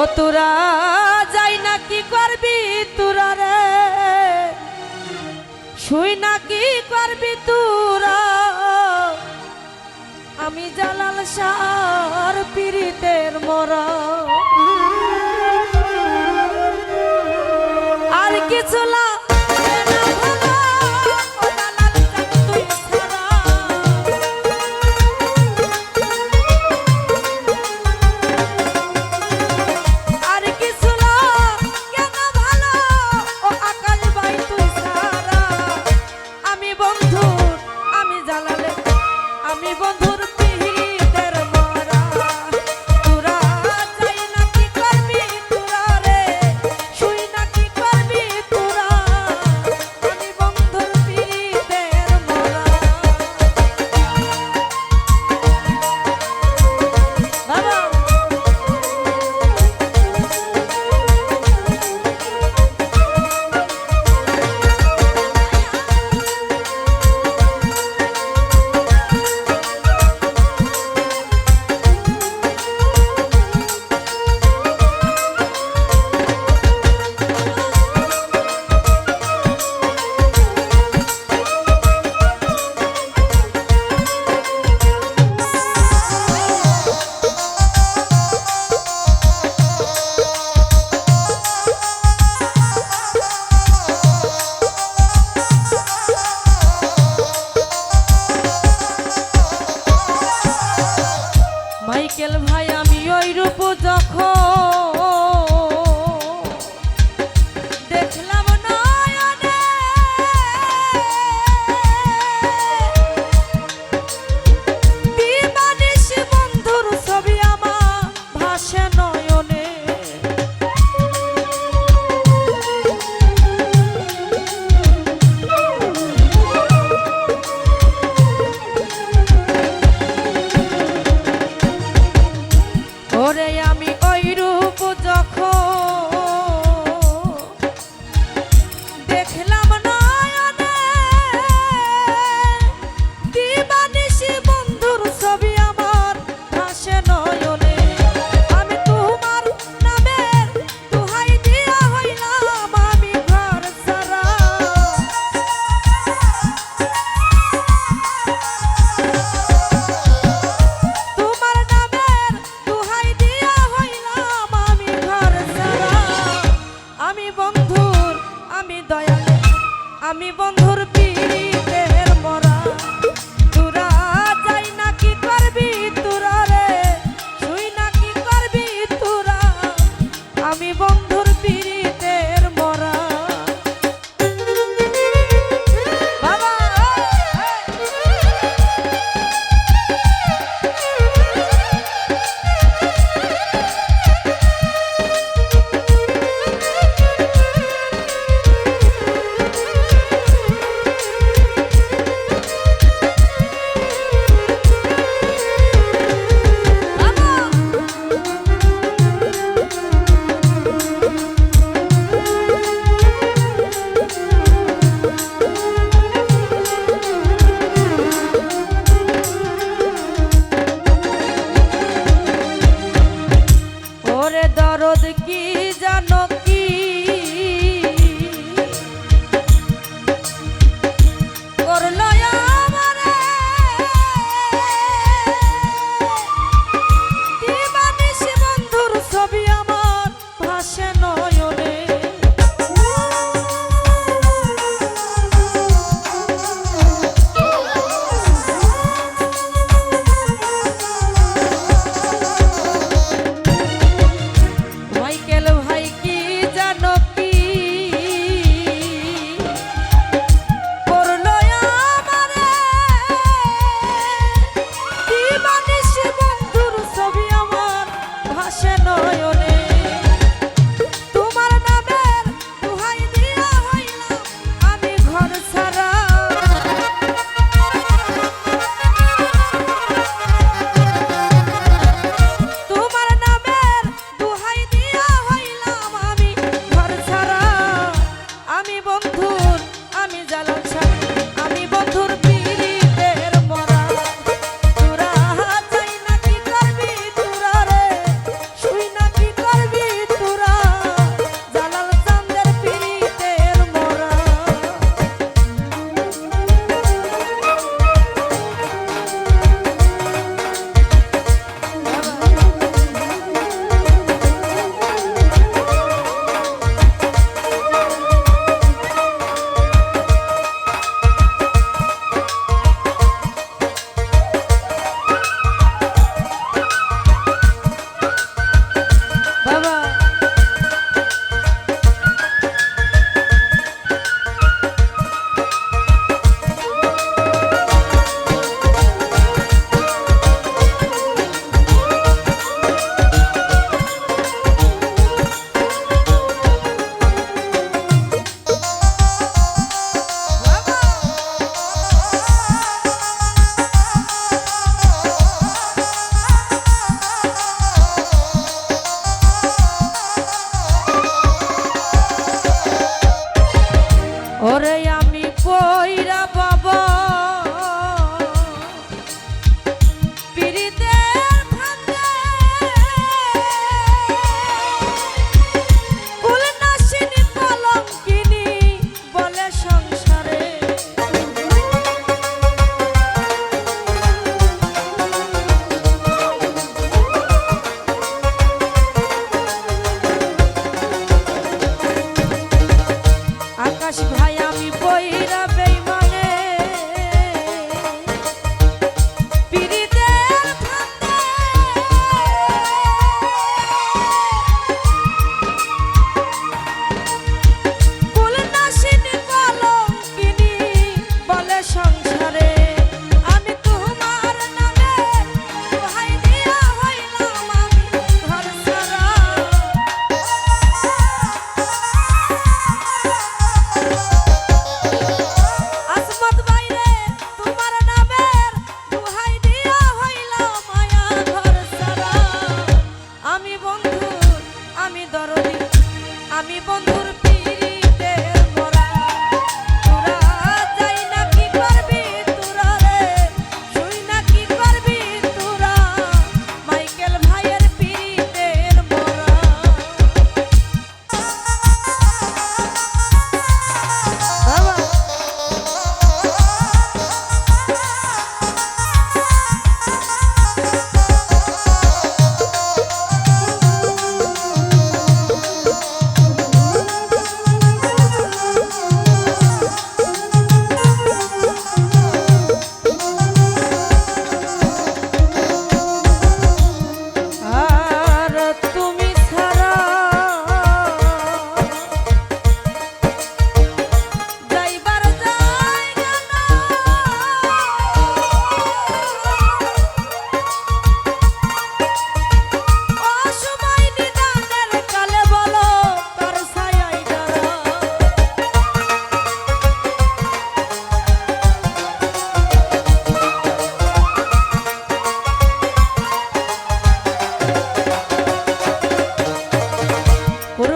ও তোরা যাই না কি করবি তোরা রে? শুই না কি করবি তোরা? আমি জালাল সার পীড়িতের মরা। আর কিছু ওরে আমি ওই রূপ যখন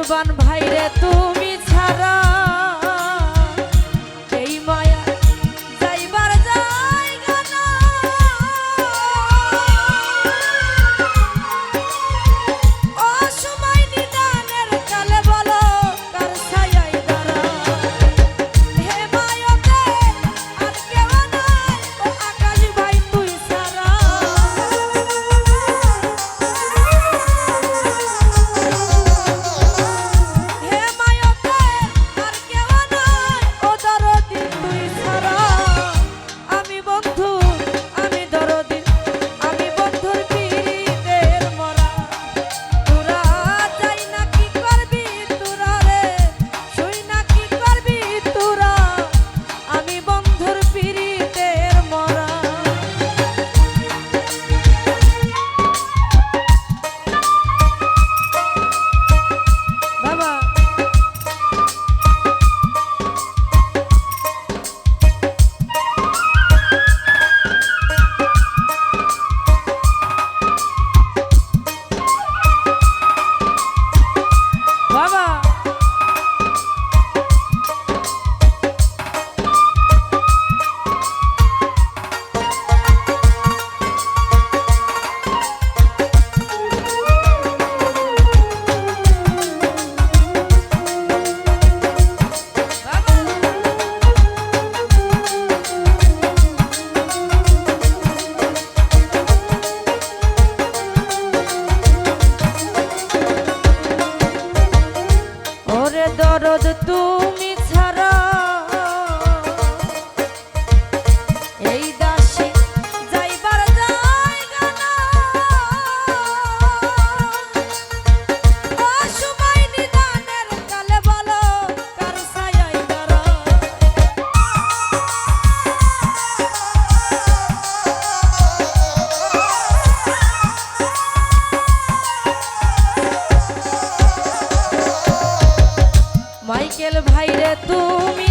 কুরবান ভাইরে তুমি ছাড়া মাইকেল ভাইরে তুমি